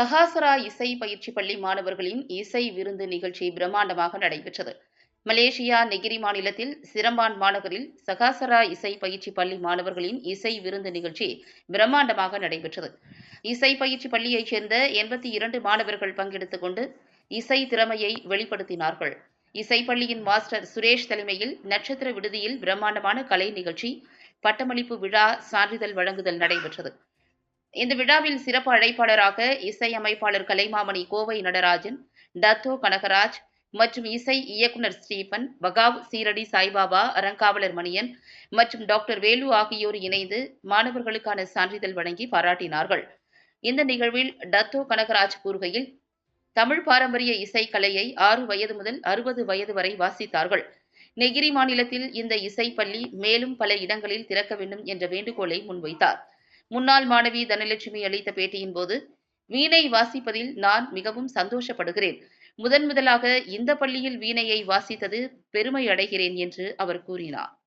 சஹாசரா இசை பயிற்சி பள்ளி மாணவர்களின் இசை விருந்து நிகழ்ச்சி பிரம்மாண்டமாக நடைபெற்றது. மலேசியா நெகிரி மாநிலத்தில் சிரம்பான் மாநகரில் சகாசரா இசை பயிற்சி பள்ளி மாணவர்களின் இசை விருந்து நிகழ்ச்சி பிரம்மாண்டமாக நடைபெற்றது. இசை பயிற்சி பள்ளியைச் சேர்ந்த எண்பத்தி இரண்டு மாணவர்கள் பங்கெடுத்துக் கொண்டு இசை திறமையை வெளிப்படுத்தினார்கள். இசை பள்ளியின் மாஸ்டர் சுரேஷ் தலைமையில் நட்சத்திர விடுதியில் பிரம்மாண்டமான கலை நிகழ்ச்சி பட்டமளிப்பு விழா சான்றிதழ் வழங்குதல் நடைபெற்றது. இந்த விழாவில் சிறப்பு அழைப்பாளராக இசையமைப்பாளர் கலைமாமணி கோவை நடராஜன் டத்தோ கனகராஜ் மற்றும் இசை இயக்குனர் ஸ்டீபன் பகாவ் சீரடி சாய்பாபா அறங்காவலர் மணியன் மற்றும் டாக்டர் வேலு ஆகியோர் இணைந்து மாணவர்களுக்கான சான்றிதழ் வழங்கி பாராட்டினார்கள். இந்த நிகழ்வில் டத்தோ கனகராஜ் கூறுகையில் தமிழ் பாரம்பரிய இசைக்கலையை ஆறு வயது முதல் அறுபது வயது வரை வாசித்தார்கள். நெகிரி மாநிலத்தில் இந்த இசைப்பள்ளி மேலும் பல இடங்களில் திறக்க வேண்டும் என்ற வேண்டுகோளை முன்வைத்தார். முன்னாள் மாணவி தனலட்சுமி அளித்த பேட்டியின் போது வீணை வாசிப்பதில் நான் மிகவும் சந்தோஷப்படுகிறேன். முதன் முதலாக இந்த பள்ளியில் வீணையை வாசித்தது பெருமை அடைகிறேன் என்று அவர் கூறினார்.